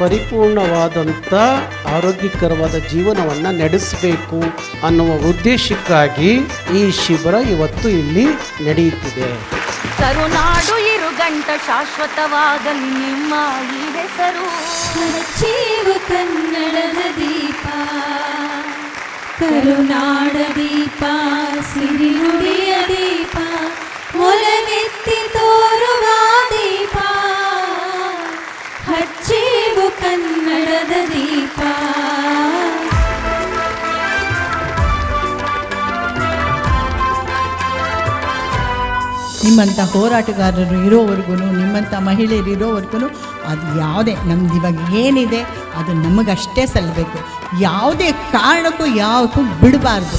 ಪರಿಪೂರ್ಣವಾದಂಥ ಆರೋಗ್ಯಕರವಾದ ಜೀವನವನ್ನು ನಡೆಸಬೇಕು ಅನ್ನುವ ಉದ್ದೇಶಕ್ಕಾಗಿ ಈ ಶಿಬಿರ ಇವತ್ತು ಇಲ್ಲಿ ನಡೆಯುತ್ತಿದೆ. ಕರುನಾಡು ಇರುಗಂಟ ಶಾಶ್ವತವಾಗಲಿ ನಿಮ್ಮ ಈ ಹೆಸರು. ಜೀವ ಕನ್ನಡದ ದೀಪ ಕರುನಾಡ ದೀಪ ಸಿರಿನುಡಿಯ ದೀಪ ಒಲವೆತ್ತಿ ತೋರುವ ದೀಪ. ಹಚ್ಚೇವು ಕನ್ನಡದ ದೀಪ. ನಿಮ್ಮಂಥ ಹೋರಾಟಗಾರರು ಇರೋವರೆಗೂ ನಿಮ್ಮಂಥ ಮಹಿಳೆಯರು ಇರೋವರೆಗೂ ಅದು ಯಾವುದೇ ನಮ್ದು ಇವಾಗ ಏನಿದೆ, ಅದು ನಮಗಷ್ಟೇ ಸಲ್ಲಬೇಕು. ಯಾವುದೇ ಕಾರಣಕ್ಕೂ ಯಾವಕ್ಕೂ ಬಿಡಬಾರ್ದು.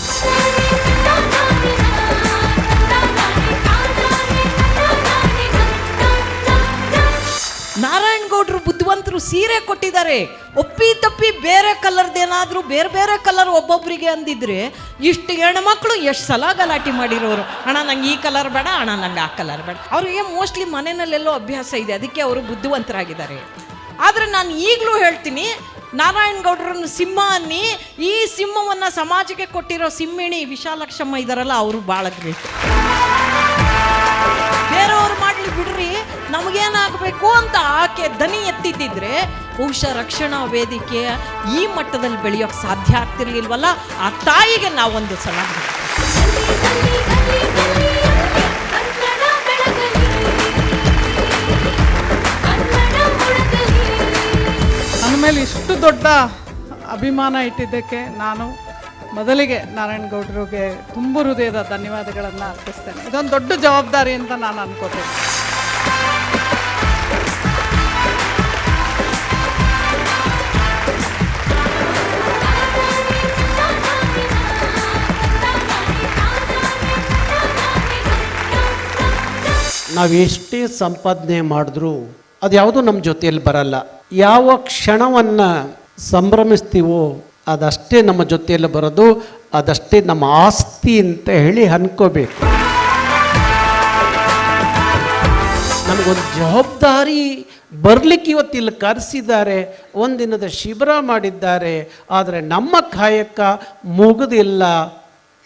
ಬುದ್ಧಿವಂತರು ಸೀರೆ ಕೊಟ್ಟಿದ್ದಾರೆ. ಒಪ್ಪಿ ತಪ್ಪಿ ಬೇರೆ ಕಲರ್ದೇನಾದರೂ ಬೇರೆ ಬೇರೆ ಕಲರ್ ಒಬ್ಬೊಬ್ಬರಿಗೆ ಅಂದಿದ್ರೆ ಇಷ್ಟು ಹೆಣ್ಮಕ್ಳು ಎಷ್ಟು ಸಲ ಗಲಾಟೆ ಮಾಡಿರೋರು. ಅಣ್ಣ, ನಂಗೆ ಈ ಕಲರ್ ಬೇಡ, ಅಣ್ಣ, ನಂಗೆ ಆ ಕಲರ್ ಬೇಡ. ಅವ್ರಿಗೆ ಮೋಸ್ಟ್ಲಿ ಮನೆಯಲ್ಲೆಲ್ಲೋ ಅಭ್ಯಾಸ ಇದೆ. ಅದಕ್ಕೆ ಅವರು ಬುದ್ಧಿವಂತರಾಗಿದ್ದಾರೆ. ಆದರೆ ನಾನು ಈಗಲೂ ಹೇಳ್ತೀನಿ, ನಾರಾಯಣ ಗೌಡರನ್ನು ಸಿಂಹ ಅನ್ನಿ, ಈ ಸಿಂಹವನ್ನು ಸಮಾಜಕ್ಕೆ ಕೊಟ್ಟಿರೋ ಸಿಂಹಿಣಿ ವಿಶಾಲಕ್ಷಮ್ಮ ಇದಾರಲ್ಲ, ಅವರು ಭಾಳ ಬೇರೆಯವ್ರು ಮಾಡಲಿ ಬಿಡ್ರಿ ನಮಗೇನಾಗಬೇಕು ಅಂತ ಆಕೆ ದನಿ ಎತ್ತಿದ್ದಿದ್ರೆ ಬಹುಶಃ ರಕ್ಷಣಾ ವೇದಿಕೆ ಈ ಮಟ್ಟದಲ್ಲಿ ಬೆಳೆಯೋಕೆ ಸಾಧ್ಯ ಆಗ್ತಿರ್ಲಿಲ್ವಲ್ಲ? ಆ ತಾಯಿಗೆ ನಾವೊಂದು ಸಲ ಆಮೇಲೆ ಇಷ್ಟು ದೊಡ್ಡ ಅಭಿಮಾನ ಇಟ್ಟಿದ್ದಕ್ಕೆ ನಾನು ಮೊದಲಿಗೆ ನಾರಾಯಣ ಗೌಡ್ರಿಗೆ ತುಂಬ ಹೃದಯದ ಧನ್ಯವಾದಗಳನ್ನು ಅರ್ಪಿಸ್ತೇನೆ. ಇದೊಂದು ದೊಡ್ಡ ಜವಾಬ್ದಾರಿ ಅಂತ ನಾನು ಅನ್ಕೋತೇನೆ. ನಾವು ಎಷ್ಟೇ ಸಂಪಾದನೆ ಮಾಡಿದ್ರೂ ಅದು ಯಾವುದೂ ನಮ್ಮ ಜೊತೆಯಲ್ಲಿ ಬರಲ್ಲ. ಯಾವ ಕ್ಷಣವನ್ನು ಸಂಭ್ರಮಿಸ್ತೀವೋ ಅದಷ್ಟೇ ನಮ್ಮ ಜೊತೆಯಲ್ಲಿ ಬರೋದು, ಅದಷ್ಟೇ ನಮ್ಮ ಆಸ್ತಿ ಅಂತ ಹೇಳಿ ಅನ್ಕೋಬೇಕು. ನನಗೊಂದು ಜವಾಬ್ದಾರಿ ಬರಲಿಕ್ಕೆ ಇವತ್ತು ಇಲ್ಲಿ ಕರೆಸಿದ್ದಾರೆ, ಒಂದಿನದ ಶಿಬಿರ ಮಾಡಿದ್ದಾರೆ, ಆದರೆ ನಮ್ಮ ಕಾಯಕ ಮುಗಿದಿಲ್ಲ.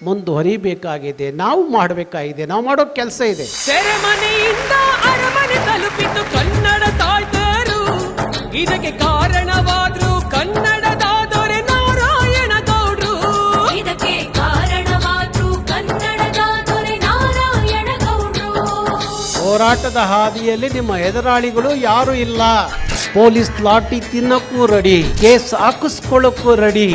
ಮುಂದುವರಿಬೇಕಾಗಿದೆ ನಾವು ಮಾಡಬೇಕಾಗಿದೆ ನಾವು ಮಾಡೋ ಕೆಲಸ ಇದೆ. ಸೆರೆಮನೆಯಿಂದ ಅರಮನೆ ತಲುಪಿತು ಕನ್ನಡ ತಾಯ್ತರು. ಇದಕ್ಕೆ ಕಾರಣವಾದ್ರು ಕನ್ನಡದ ದೊರೆ ನಾರಾಯಣ ಗೌಡ್ರು. ಇದಕ್ಕೆ ಕಾರಣವಾದ್ರು ಕನ್ನಡದ ದೊರೆ ನಾರಾಯಣ ಗೌಡ್ರು. ಹೋರಾಟದ ಹಾದಿಯಲ್ಲಿ ನಿಮ್ಮ ಎದುರಾಳಿಗಳು ಯಾರು ಇಲ್ಲ. ಪೊಲೀಸ್ ಲಾಟಿ ತಿನ್ನಕ್ಕೂ ರೆಡಿ ಕೇಸ್ ಹಾಕಿಸ್ಕೊಳ್ಳಕ್ಕೂ ರೆಡಿ.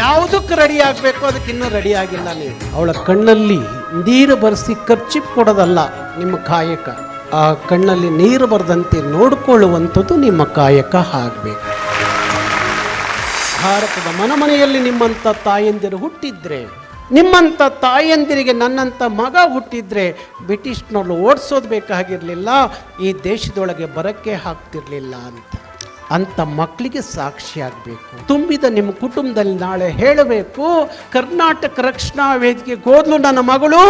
ಯಾವುದಕ್ಕೆ ರೆಡಿ ಆಗಬೇಕು? ಅದಕ್ಕೆ ಇನ್ನೂ ರೆಡಿ ಆಗಿಲ್ಲ ನೀವು. ಅವಳ ಕಣ್ಣಲ್ಲಿ ನೀರು ಬರೆಸಿ ಖರ್ಚಿ ಕೊಡೋದಲ್ಲ ನಿಮ್ಮ ಕಾಯಕ. ಆ ಕಣ್ಣಲ್ಲಿ ನೀರು ಬರದಂತೆ ನೋಡಿಕೊಳ್ಳುವಂಥದ್ದು ನಿಮ್ಮ ಕಾಯಕ ಆಗಬೇಕು. ಭಾರತದ ಮನಮನೆಯಲ್ಲಿ ನಿಮ್ಮಂಥ ತಾಯಂದಿರು ಹುಟ್ಟಿದ್ರೆ ನಿಮ್ಮಂಥ ತಾಯಂದಿರಿಗೆ ನನ್ನಂಥ ಮಗ ಹುಟ್ಟಿದ್ರೆ ಬ್ರಿಟಿಷ್ನವ್ರು ಓಡಿಸೋದು ಬೇಕಾಗಿರಲಿಲ್ಲ ಈ ದೇಶದೊಳಗೆ ಬರಕ್ಕೆ ಹಾಕ್ತಿರ್ಲಿಲ್ಲ ಅಂತ. ಅಂಥ ಮಕ್ಕಳಿಗೆ ಸಾಕ್ಷಿ ಆಗಬೇಕು. ತುಂಬಿದ ನಿಮ್ಮ ಕುಟುಂಬದಲ್ಲಿ ನಾಳೆ ಹೇಳಬೇಕು ಕರ್ನಾಟಕ ರಕ್ಷಣಾ ವೇದಿಕೆ ಗೋದ್ಲು ನನ್ನ ಮಗಳು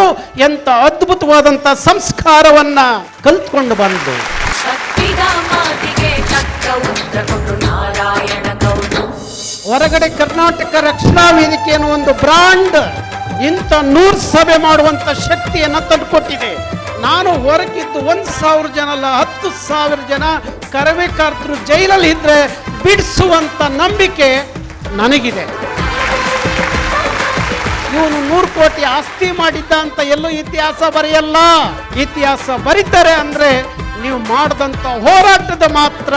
ಎಂಥ ಅದ್ಭುತವಾದಂಥ ಸಂಸ್ಕಾರವನ್ನ ಕಲ್ತ್ಕೊಂಡು ಬಂದು. ಹೊರಗಡೆ ಕರ್ನಾಟಕ ರಕ್ಷಣಾ ವೇದಿಕೆ ಅನ್ನೋ ಒಂದು ಬ್ರಾಂಡ್ ಇಂಥ ನೂರು ಸಭೆ ಮಾಡುವಂಥ ಶಕ್ತಿಯನ್ನು ತಂದುಕೊಟ್ಟಿದೆ. ನಾನು ಹೊರಗಿದ್ದು ಒಂದು ಸಾವಿರ ಜನ ಅಲ್ಲ ಹತ್ತು ಸಾವಿರ ಜನ ಕರಬೇಕಾರ್ತರು ಜೈಲಲ್ಲಿ ಇದ್ರೆ ಬಿಡಿಸುವಂಥ ನಂಬಿಕೆ ನನಗಿದೆ. ಇವನು ನೂರು ಕೋಟಿ ಆಸ್ತಿ ಮಾಡಿದ್ದ ಅಂತ ಎಲ್ಲೂ ಇತಿಹಾಸ ಬರೆಯಲ್ಲ. ಇತಿಹಾಸ ಬರೀತಾರೆ ಅಂದ್ರೆ ನೀವು ಮಾಡಿದಂಥ ಹೋರಾಟದ ಮಾತ್ರ.